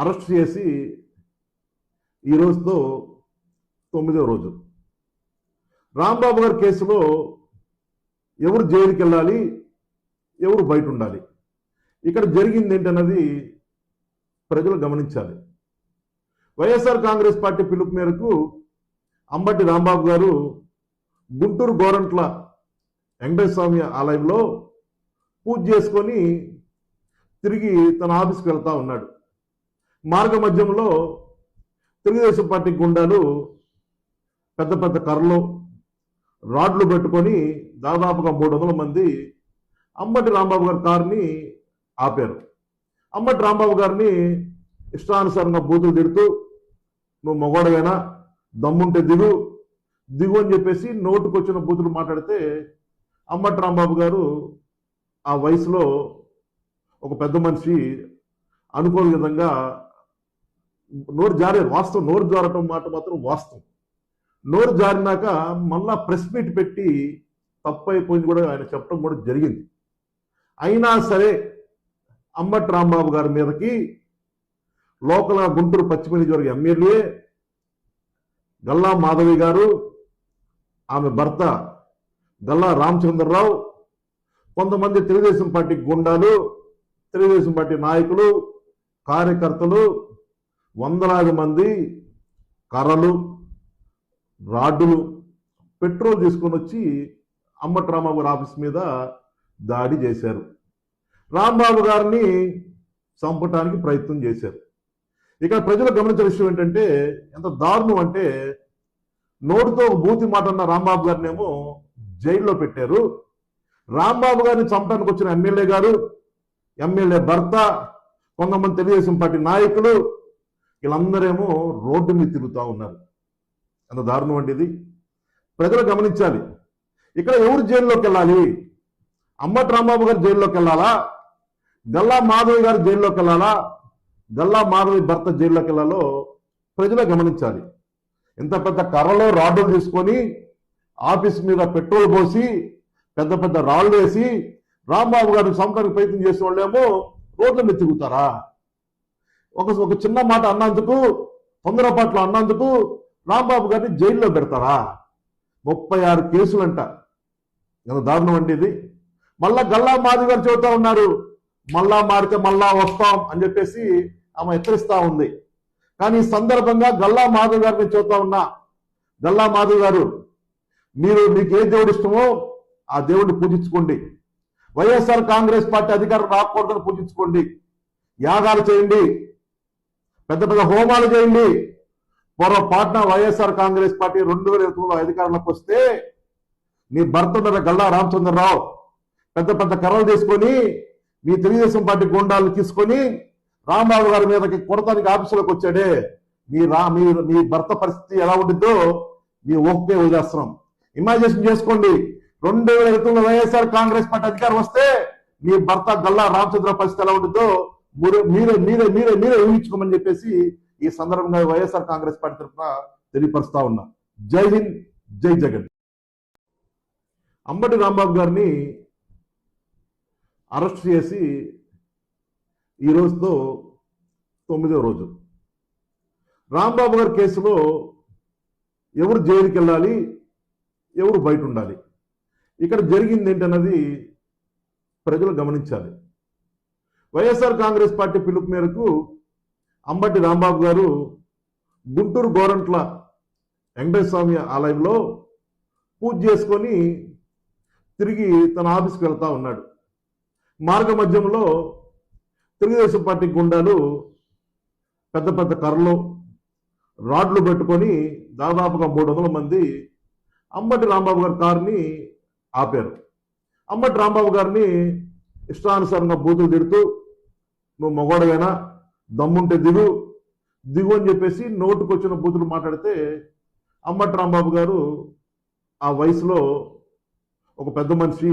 Arrest చేసి ఈ రోజుతో తొమ్మిదో రోజు. రాంబాబు గారి కేసులో ఎవరు జైలుకి వెళ్ళాలి ఎవరు బయట ఉండాలి ఇక్కడ జరిగింది ఏంటన్నది ప్రజలు గమనించాలి. వైఎస్ఆర్ కాంగ్రెస్ పార్టీ పిలుపు మేరకు అంబటి రాంబాబు గారు గుంటూరు గోరంట్ల వెంకటేశ్వర స్వామి ఆలయంలో పూజ చేసుకొని తిరిగి తన ఆఫీస్కి వెళ్తా ఉన్నాడు. మార్గ మధ్యంలో తెలుగుదేశం పార్టీ గుండాలు పెద్ద పెద్ద కర్రలు రాడ్లు పెట్టుకొని దాదాపుగా మూడు వందల మంది అంబటి రాంబాబు గారి కారుని ఆపారు. అంబటి రాంబాబు గారిని ఇష్టానుసారంగా బూతులు తిడుతూ నువ్వు మగవాడవేనా దమ్ముంటే దిగు దిగు అని చెప్పేసి నోటుకొచ్చిన బూతులు మాట్లాడితే అంబటి రాంబాబు గారు ఆ వయసులో ఒక పెద్ద మనిషి అనుకోని విధంగా నోరు జారే వాస్తవం నోరు జారటం మాట మాత్రం వాస్తవం. నోరు జారినాక మళ్ళా ప్రెస్ మీట్ పెట్టి తప్పు అయిపోయింది కూడా ఆయన చెప్పడం కూడా జరిగింది. అయినా సరే అంబటి రాంబాబు గారి మీదకి లోకల్ గుంటూరు పశ్చిమ నియోజకవర్గ ఎమ్మెల్యే గల్లా మాధవి గారు ఆమె భర్త గల్లా రామచంద్రరావు కొంతమంది తెలుగుదేశం పార్టీ గుండాలు తెలుగుదేశం పార్టీ నాయకులు కార్యకర్తలు వందలాది మంది కర్రలు రాడ్డులు పెట్రోల్ తీసుకొని వచ్చి అంబటి రాంబాబు ఆఫీస్ మీద దాడి చేశారు. రాంబాబు గారిని చంపటానికి ప్రయత్నం చేశారు. ఇక ప్రజలు గమనించిన విషయం ఏంటంటే ఎంత దారుణం అంటే నోటితో బూతి మాట అన్న రాంబాబు గారినేమో జైల్లో పెట్టారు. రాంబాబు గారిని చంపడానికి వచ్చిన ఎమ్మెల్యే గారు ఎమ్మెల్యే భర్త కొంతమంది తెలుగుదేశం పార్టీ నాయకులు వీళ్ళందరేమో రోడ్డు మీద తిరుగుతూ ఉన్నారు. అంత దారుణం అండి ఇది? ప్రజలు గమనించాలి. ఇక్కడ ఎవరు జైల్లోకి వెళ్ళాలి? అమ్మటి రాంబాబు గారు జైల్లోకి వెళ్ళాలా? గల్లా మాధవి గారు జైల్లోకి వెళ్ళాలా? గల్లా మాధవి భర్త జైల్లోకి వెళ్ళాలో ప్రజలే గమనించాలి. ఇంత పెద్ద కర్రలో రాడ్డులు తీసుకొని ఆఫీస్ మీద పెట్రోల్ పోసి పెద్ద పెద్ద రాళ్ళు వేసి రాంబాబు గారిని చంపడానికి ప్రయత్నం చేసే వాళ్ళేమో రోడ్ల మీద తిరుగుతారా? ఒక ఒక చిన్న మాట అన్నందుకు తొందరపాట్లు అన్నందుకు రాంబాబు గారిని జైల్లో పెడతారా? ముప్పై ఆరు కేసులంట. ఎంత దారుణం అండి ఇది. మళ్ళా గల్లా మాది గారు చెబుతా ఉన్నారు. మళ్ళా మారితే మళ్ళా వస్తాం అని చెప్పేసి ఆమె హెచ్చరిస్తా ఉంది. కానీ ఈ సందర్భంగా గల్లా మాధవ్ గారిని చూస్తా ఉన్నా గల్లా మాధవ్ గారు మీరు మీకు ఏ దేవుడు ఇష్టమో ఆ దేవుడిని పూజించుకోండి. వైఎస్ఆర్ కాంగ్రెస్ పార్టీ అధికారం రాకూడదని పూజించుకోండి. యాగాలు చేయండి. పెద్ద పెద్ద హోమాలు చేయండి. పొరపాటున వైఎస్ఆర్ కాంగ్రెస్ పార్టీ రెండు వేల ఇరవై అధికారంలోకి వస్తే నీ భర్త ఉన్న గల్లా రామచంద్రరావు. పెద్ద పెద్ద కర్రలు తీసుకొని మీ తెలుగుదేశం పార్టీ గుండాలు తీసుకొని రాంబాబు గారి మీదకి కొడతానికి ఆఫీసులోకి వచ్చాడే. మీ రా మీ మీ భర్త పరిస్థితి ఎలా ఉంటుందో మీ ఓకే వదిలేస్తున్నాం. ఇమాజినేషన్ చేసుకోండి. రెండు వేల ఇరవై వైఎస్ఆర్ కాంగ్రెస్ పార్టీ అధికారం వస్తే మీ భర్త గల్లా రామచంద్ర పరిస్థితి ఎలా ఉంటుందో మీరే మీరే మీరే మీరే మీరే ఊహించుకోమని చెప్పేసి ఈ సందర్భంగా వైఎస్ఆర్ కాంగ్రెస్ పార్టీ తరఫున తెలియపరుస్తా ఉన్నా. జై హింద్ జై జగన్. అంబటి రాంబాబు గారిని అరెస్ట్ చేసి ఈ రోజుతో తొమ్మిదో రోజు. రాంబాబు గారి కేసులో ఎవరు జైలుకి వెళ్ళాలి ఎవరు బయట ఉండాలి? ఇక్కడ జరిగింది ఏంటన్నది ప్రజలు గమనించాలి. వైఎస్ఆర్ కాంగ్రెస్ పార్టీ పిలుపు మేరకు అంబటి రాంబాబు గారు గుంటూరు గోరంట్ల వెంకటేశ్వర స్వామి ఆలయంలో పూజ చేసుకొని తిరిగి తన ఆఫీస్కి వెళ్తా ఉన్నాడు. మార్గ మధ్యంలో తెలుగుదేశం పార్టీ గుండాలు పెద్ద పెద్ద కర్రలు రాడ్లు పెట్టుకొని దాదాపుగా మూడు వందల మంది అంబటి రాంబాబు గారి కారుని ఆపారు. అంబటి రాంబాబు గారిని ఇష్టానుసారంగా బూతులు తిడుతూ నువ్వు మగవాడవేనా దమ్ముంటే దిగు. దిగు అని చెప్పేసి నోటుకొచ్చిన బూతులు మాట్లాడితే అంబటి రాంబాబు గారు ఆ వయసులో ఒక పెద్ద మనిషి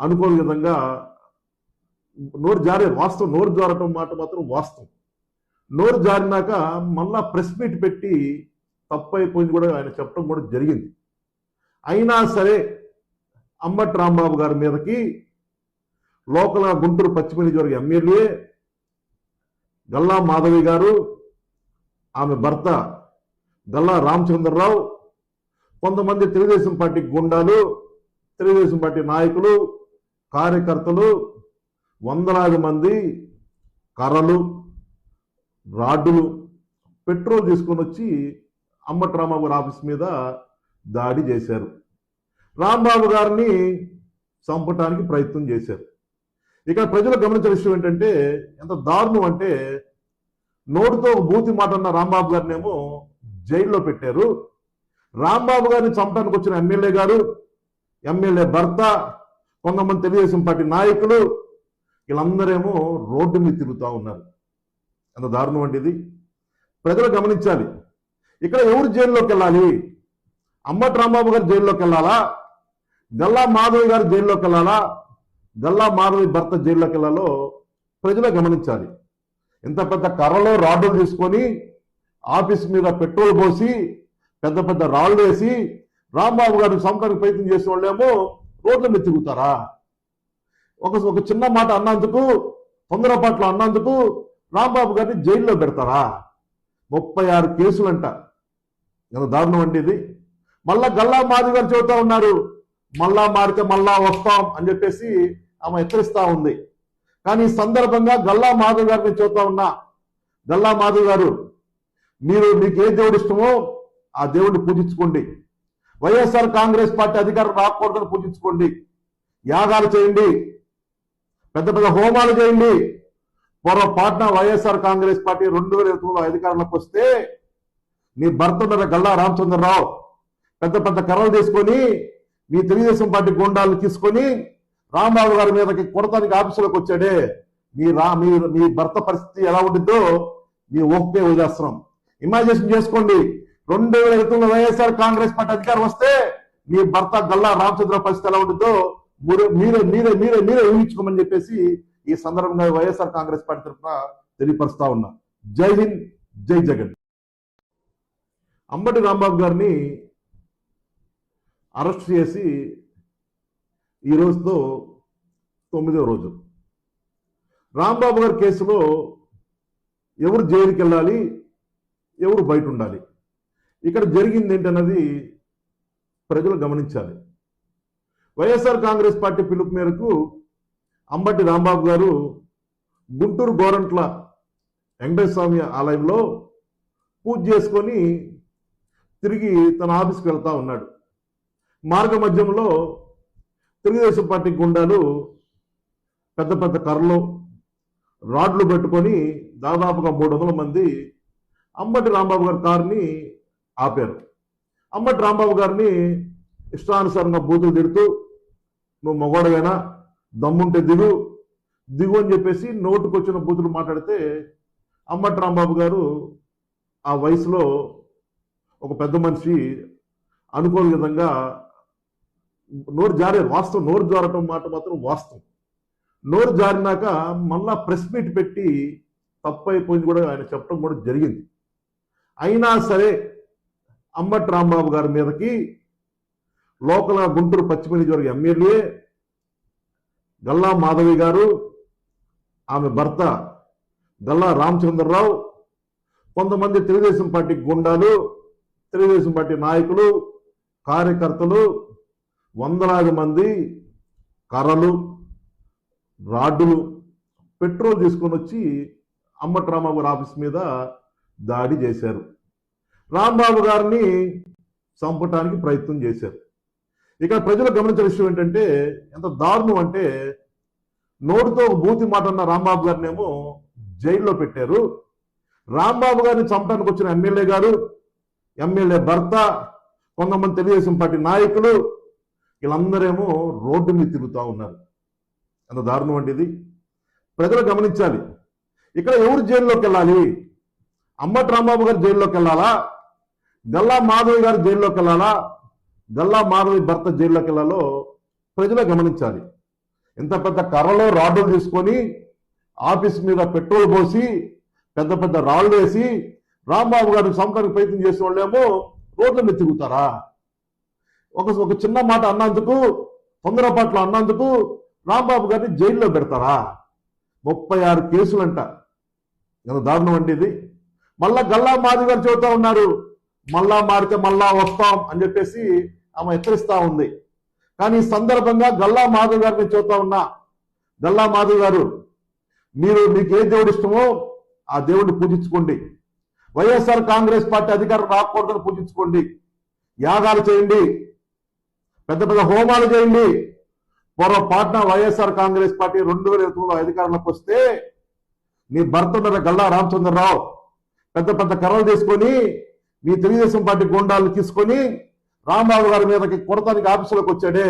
అనుకోని విధంగా నోరు జారే వాస్తవం నోరు జారటం మాట మాత్రం వాస్తవం. నోరు జారినాక మళ్ళా ప్రెస్ మీట్ పెట్టి తప్పు అయిపోయింది కూడా ఆయన చెప్పడం కూడా జరిగింది. అయినా సరే అంబటి రాంబాబు గారి మీదకి లోకల్ గుంటూరు పశ్చిమ నియోజకవర్గ ఎమ్మెల్యే గల్లా మాధవి గారు ఆమె భర్త గల్లా రామచంద్రరావు కొంతమంది తెలుగుదేశం పార్టీ గుండాలు తెలుగుదేశం పార్టీ నాయకులు కార్యకర్తలు వందలాది మంది కర్రలు రాడ్డులు పెట్రోల్ తీసుకొని వచ్చి అంబటి గారి ఆఫీస్ మీద దాడి చేశారు. రాంబాబు గారిని చంపటానికి ప్రయత్నం చేశారు. ఇక్కడ ప్రజలు గమనించిన విషయం ఏంటంటే ఎంత దారుణం అంటే నోటితో బూతి మాట అన్న రాంబాబు గారినేమో జైల్లో పెట్టారు. రాంబాబు గారిని చంపడానికి వచ్చిన ఎమ్మెల్యే గారు ఎమ్మెల్యే భర్త కొంతమంది తెలుగుదేశం పార్టీ నాయకులు వీళ్ళందరేమో రోడ్డు మీద తిరుగుతూ ఉన్నారు. ఎంత దారుణం అంటే ఇది. ప్రజలు గమనించాలి. ఇక్కడ ఎవరు జైల్లోకి వెళ్ళాలి? అంబటి రాంబాబు గారు జైల్లోకి వెళ్ళాలా? గల్లా మాధవ్ గారు జైల్లోకి వెళ్ళాలా? గల్లా మాధవి భర్త జైల్లోకి ప్రజలు గమనించాలి. ఇంత పెద్ద కర్రలో రాడ్లు తీసుకొని ఆఫీస్ మీద పెట్రోల్ పోసి పెద్ద పెద్ద రాళ్ళు వేసి రాంబాబు గారిని చంపడానికి ప్రయత్నం చేసిన వాళ్ళేమో రోడ్ల మీద తిరుగుతారా? ఒక ఒక చిన్న మాట అన్నందుకు తొందరపాట్లు అన్నందుకు రాంబాబు గారిని జైల్లో పెడతారా? ముప్పై ఆరు కేసులంట. ఎంత దారుణం అండి ఇది. మళ్ళా గల్లా మాది గారు చెబుతా ఉన్నారు మళ్ళా మారితే మళ్ళా వస్తాం అని చెప్పేసి ఆమె హెచ్చరిస్తా ఉంది. కానీ ఈ సందర్భంగా గల్లా మాధవ్ గారిని చూస్తా ఉన్నా గల్లా మాధవ్ గారు మీరు మీకు ఏ దేవుడు ఇష్టమో ఆ దేవుడిని పూజించుకోండి. వైఎస్ఆర్ కాంగ్రెస్ పార్టీ అధికారం రాకూడదని పూజించుకోండి. యాగాలు చేయండి. పెద్ద పెద్ద హోమాలు చేయండి. పొరపాటున వైఎస్ఆర్ కాంగ్రెస్ పార్టీ రెండు వేల ఇరవై తొమ్మిదిలో అధికారంలోకి వస్తే నీ భర్త ఉన్న గల్లా రామచంద్రరావు పెద్ద పెద్ద కర్రలు తీసుకొని మీ తెలుగుదేశం పార్టీ గుండాలను తీసుకొని రాంబాబు గారి మీదకి కొడతానికి ఆఫీసులోకి వచ్చాడే. మీ రా మీ మీ భర్త పరిస్థితి ఎలా ఉండిద్దో మీ ఓకే వదిలేస్తున్నాం. ఇమాజినేషన్ చేసుకోండి. రెండు వేల ఇరవై వైఎస్ఆర్ కాంగ్రెస్ పార్టీ అధికారం వస్తే మీ భర్త గల్లా రామచంద్ర పరిస్థితి ఎలా ఉండిద్దో మీరే మీరే మీరే మీరే మీరే ఊహించుకోమని చెప్పేసి ఈ సందర్భంగా వైఎస్ఆర్ కాంగ్రెస్ పార్టీ తరఫున తెలియపరుస్తా ఉన్నా. జై హింద్ జై జగన్. అంబటి రాంబాబు గారిని అరెస్ట్ చేసి ఈ రోజుతో తొమ్మిదో రోజు. రాంబాబు గారి కేసులో ఎవరు జైలుకి వెళ్ళాలి ఎవరు బయట ఉండాలి ఇక్కడ జరిగింది ఏంటన్నది ప్రజలు గమనించాలి. వైఎస్ఆర్ కాంగ్రెస్ పార్టీ పిలుపు మేరకు అంబటి రాంబాబు గారు గుంటూరు గోరంట్ల వెంకటేశ్వర ఆలయంలో పూజ చేసుకొని తిరిగి తన ఆఫీస్కి వెళ్తా ఉన్నాడు. మార్గ మధ్యంలో తెలుగుదేశం పార్టీ గుండాలు పెద్ద పెద్ద కర్రలు రాడ్లు పెట్టుకొని దాదాపుగా మూడు వందల మంది అంబటి రాంబాబు గారి కారుని ఆపారు. అంబటి రాంబాబు గారిని ఇష్టానుసారంగా బూతులు తిడుతూ నువ్వు మగోడవేనా? దమ్ముంటే దిగు దిగు అని చెప్పేసి నోటుకొచ్చిన బూతులు మాట్లాడితే అంబటి రాంబాబు గారు ఆ వయసులో ఒక పెద్ద మనిషి అనుకోని విధంగా నోరు జారే వాస్తవం నోరు జారటం మాట మాత్రం వాస్తవం. నోరు జారినాక మళ్ళా ప్రెస్ మీట్ పెట్టి తప్పు అయిపోయింది కూడా ఆయన చెప్పడం కూడా జరిగింది. అయినా సరే అంబటి రాంబాబు గారి మీదకి లోకల్ గుంటూరు పశ్చిమ నియోజకవర్గ ఎమ్మెల్యే గల్లా మాధవి గారు ఆమె భర్త గల్లా రామచంద్రరావు కొంతమంది తెలుగుదేశం పార్టీ గుండాలు తెలుగుదేశం పార్టీ నాయకులు కార్యకర్తలు వందలాది మంది కర్రలు రాడ్డులు పెట్రోల్ తీసుకొని వచ్చి అంబటి రాంబాబు ఆఫీస్ మీద దాడి చేశారు. రాంబాబు గారిని చంపటానికి ప్రయత్నం చేశారు. ఇక్కడ ప్రజలు గమనించిన విషయం ఏంటంటే ఎంత దారుణం అంటే నోటితో బూతి మాట అన్న రాంబాబు గారినేమో జైల్లో పెట్టారు. రాంబాబు గారిని చంపడానికి వచ్చిన ఎమ్మెల్యే గారు ఎమ్మెల్యే భర్త కొంతమంది తెలుగుదేశం పార్టీ నాయకులు వీళ్ళందరేమో రోడ్డు మీద తిరుగుతూ ఉన్నారు. అంత దారుణం అంటే ఇది. ప్రజలు గమనించాలి. ఇక్కడ ఎవరు జైల్లోకి వెళ్ళాలి? అమ్మటి రాంబాబు గారు జైల్లోకి వెళ్ళాలా? గల్లా మాధవి గారు జైల్లోకి వెళ్ళాలా? గల్లా మాధవి భర్త జైల్లోకి వెళ్ళాలో ప్రజలు గమనించాలి. ఇంత పెద్ద కర్రలో రాడ్డులు తీసుకొని ఆఫీస్ మీద పెట్రోల్ పోసి పెద్ద పెద్ద రాళ్ళు వేసి రాంబాబు గారు చంపడానికి ప్రయత్నం చేసే వాళ్ళేమో రోడ్ల మీద తిరుగుతారా? ఒక ఒక చిన్న మాట అన్నందుకు తొందరపాట్లు అన్నందుకు రాంబాబు గారిని జైల్లో పెడతారా? ముప్పై ఆరు కేసులంట. ఎంత దారుణం అండి ఇది. మళ్ళా గల్లా మాది గారు చెబుతా ఉన్నారు. మళ్ళా మారితే మళ్ళా వస్తాం అని చెప్పేసి ఆమె హెచ్చరిస్తా ఉంది. కానీ ఈ సందర్భంగా గల్లా మాధవ్ గారిని చెబుతా ఉన్నా గల్లా మాధవ్ గారు మీరు మీకు ఏ దేవుడు ఇష్టమో ఆ దేవుడిని పూజించుకోండి. వైఎస్ఆర్ కాంగ్రెస్ పార్టీ అధికారం రాకూడదని పూజించుకోండి. యాగాలు చేయండి. పెద్ద పెద్ద హోమాలు చేయండి. పొరపాటున వైఎస్ఆర్ కాంగ్రెస్ పార్టీ రెండు వేల ఇరవై అధికారంలోకి వస్తే నీ భర్త ఉన్న గల్లా రామచంద్రరావు. పెద్ద పెద్ద కర్రలు తీసుకొని మీ తెలుగుదేశం పార్టీ గుండాలు తీసుకొని రాంబాబు గారి మీదకి కొడతానికి ఆఫీసులోకి వచ్చాడే.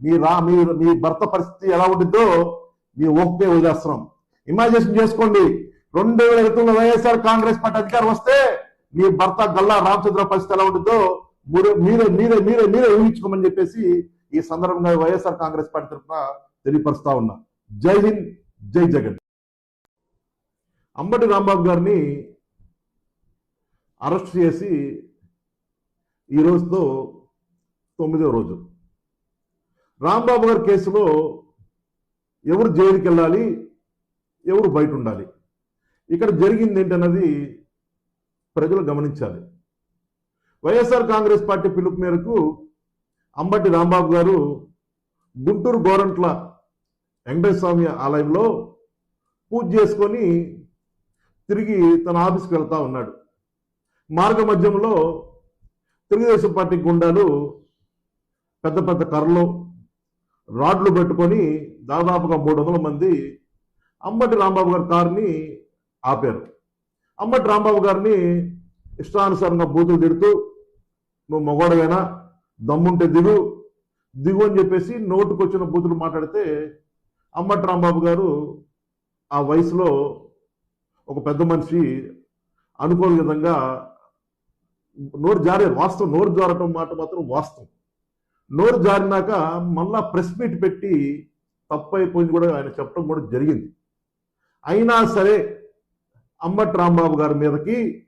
మీ రా మీ మీ భర్త పరిస్థితి ఎలా ఉండిద్దో మీ ఓకే వదిలేస్తున్నాం. ఇమాజినేషన్ చేసుకోండి. రెండు వేల వైఎస్ఆర్ కాంగ్రెస్ పార్టీ అధికారం వస్తే మీ భర్త గల్లా రామచంద్ర పరిస్థితి ఎలా ఉండిద్దో మీరే మీరే మీరే మీరే మీరే ఊహించుకోమని చెప్పేసి ఈ సందర్భంగా వైఎస్ఆర్ కాంగ్రెస్ పార్టీ తరఫున తెలియపరుస్తా ఉన్నా. జై హింద్ జై జగన్. అంబటి రాంబాబు గారిని అరెస్ట్ చేసి ఈ రోజుతో తొమ్మిదో రోజు. రాంబాబు గారి కేసులో ఎవరు జైలుకి వెళ్ళాలి ఎవరు బయట ఉండాలి? ఇక్కడ జరిగింది ఏంటన్నది ప్రజలు గమనించాలి. వైఎస్ఆర్ కాంగ్రెస్ పార్టీ పిలుపు మేరకు అంబటి రాంబాబు గారు గుంటూరు గోరంట్ల వెంకటేశ్వర స్వామి ఆలయంలో పూజ చేసుకొని తిరిగి తన ఆఫీస్కి వెళ్తా ఉన్నాడు. మార్గ మధ్యంలో తెలుగుదేశం పార్టీ గుండాలు పెద్ద పెద్ద కర్రలు రాడ్లు పెట్టుకొని దాదాపుగా మూడు వందల మంది అంబటి రాంబాబు గారి కారుని ఆపారు. అంబటి రాంబాబు గారిని ఇష్టానుసారంగా బూతులు తిడుతూ నువ్వు మగవాడవేనా? దమ్ముంటే దిగు. దిగు అని చెప్పేసి నోటుకొచ్చిన బూతులు మాట్లాడితే అంబటి రాంబాబు గారు ఆ వయసులో ఒక పెద్ద మనిషి అనుకోని విధంగా నోరు జారే వాస్తవం నోరు జారటం మాట మాత్రం వాస్తవం. నోరు జారినాక మళ్ళా ప్రెస్ మీట్ పెట్టి తప్పు అయిపోయింది కూడా ఆయన చెప్పడం కూడా జరిగింది. అయినా సరే అంబటి రాంబాబు గారి మీదకి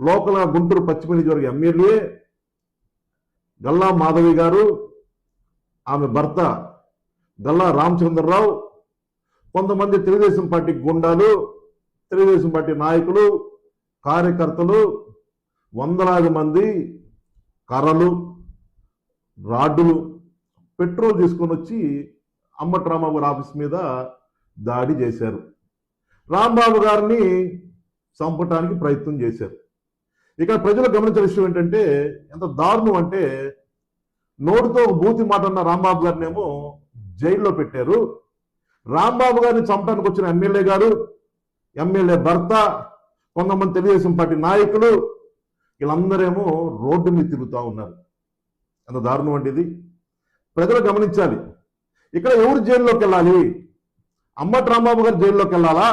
లోకల గుంటూరు పశ్చిమ నియోజకవర్గ ఎమ్మెల్యే గల్లా మాధవి గారు ఆమె భర్త గల్లా రామచంద్రరావు కొంతమంది తెలుగుదేశం పార్టీ గుండాలు తెలుగుదేశం పార్టీ నాయకులు కార్యకర్తలు వందలాది మంది కర్రలు రాడ్డులు పెట్రోల్ తీసుకొని వచ్చి అంబటి రాంబాబు గారి ఆఫీస్ మీద దాడి చేశారు. రాంబాబు గారిని చంపటానికి ప్రయత్నం చేశారు. ఇక్కడ ప్రజలు గమనించిన విషయం ఏంటంటే ఎంత దారుణం అంటే నోటితో బూతి మాట అన్న రాంబాబు గారినేమో జైల్లో పెట్టారు. రాంబాబు గారిని చంపడానికి వచ్చిన ఎమ్మెల్యే గారు ఎమ్మెల్యే భర్త కొంతమంది తెలుగుదేశం పార్టీ నాయకులు వీళ్ళందరేమో రోడ్డు మీద తిరుగుతూ ఉన్నారు. ఎంత దారుణం అంటే ఇది. ప్రజలు గమనించాలి. ఇక్కడ ఎవరు జైల్లోకి వెళ్ళాలి? అమ్మటి రాంబాబు గారు జైల్లోకి వెళ్ళాలా?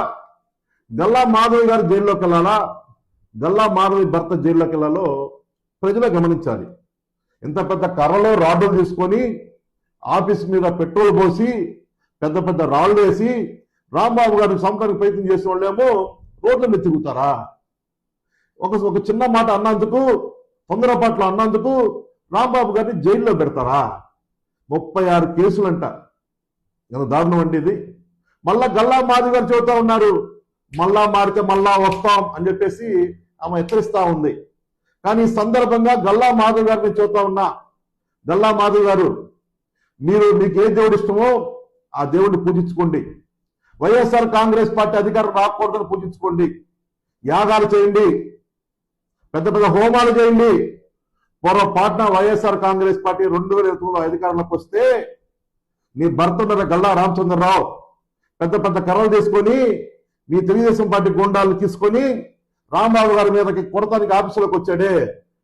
గల్లా మాధవి గారు జైల్లోకి వెళ్ళాలా? గల్లా మాధవి భర్త జైల్లోకి వెళ్ళాలో ప్రజలు గమనించాలి. ఇంత పెద్ద కర్రలో రాడ్డులు తీసుకొని ఆఫీస్ మీద పెట్రోల్ పోసి పెద్ద పెద్ద రాళ్ళు వేసి రాంబాబు గారిని చంపడానికి ప్రయత్నం చేసిన వాళ్ళేమో రోడ్ల మీద తిరుగుతారా? ఒక ఒక చిన్న మాట అన్నందుకు తొందరపాట్లు అన్నందుకు రాంబాబు గారిని జైల్లో పెడతారా? ముప్పై ఆరు కేసులంట. దారుణం అండి ఇది. మళ్ళా గల్లా మాది గారు చెబుతా ఉన్నారు మళ్ళా మారితే మళ్ళా వస్తాం అని చెప్పేసి ఆమె హెచ్చరిస్తా ఉంది. కానీ ఈ సందర్భంగా గల్లా మాధవ్ గారిని చూస్తా ఉన్నా. గల్లా మాధవ్ గారు మీరు మీకు ఏ దేవుడు ఇష్టమో ఆ దేవుడిని పూజించుకోండి. వైఎస్ఆర్ కాంగ్రెస్ పార్టీ అధికారం రాకూడదని పూజించుకోండి. యాగాలు చేయండి. పెద్ద పెద్ద హోమాలు చేయండి. పొరపాటున వైఎస్ఆర్ కాంగ్రెస్ పార్టీ రెండు వేల ఇరవై అధికారంలోకి వస్తే మీ భర్త ఉన్న గల్లా రామచంద్రరావు. పెద్ద పెద్ద కర్రలు తీసుకొని మీ తెలుగుదేశం పార్టీ గుండాలను తీసుకొని రాంబాబు గారి మీదకి కొడతానికి ఆఫీసులోకి వచ్చాడే.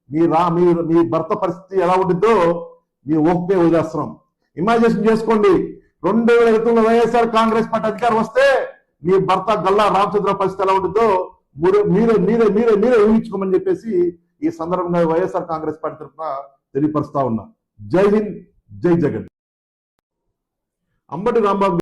మీ రా మీ మీ భర్త పరిస్థితి ఎలా ఉంటుందో మీ ఓకే వదిలేస్తున్నాం. ఇమాజినేషన్ చేసుకోండి. రెండు వేల ఇరవై వైఎస్ఆర్ కాంగ్రెస్ పార్టీ అధికారం వస్తే మీ భర్త గల్లా రామచంద్ర పరిస్థితి ఎలా ఉంటుందో మీరే మీరే మీరే మీరే మీరే ఊహించుకోమని చెప్పేసి ఈ సందర్భంగా వైఎస్ఆర్ కాంగ్రెస్ పార్టీ తరఫున తెలియపరుస్తా ఉన్నా. జై హింద్ జై జగన్. అంబటి రాంబాబు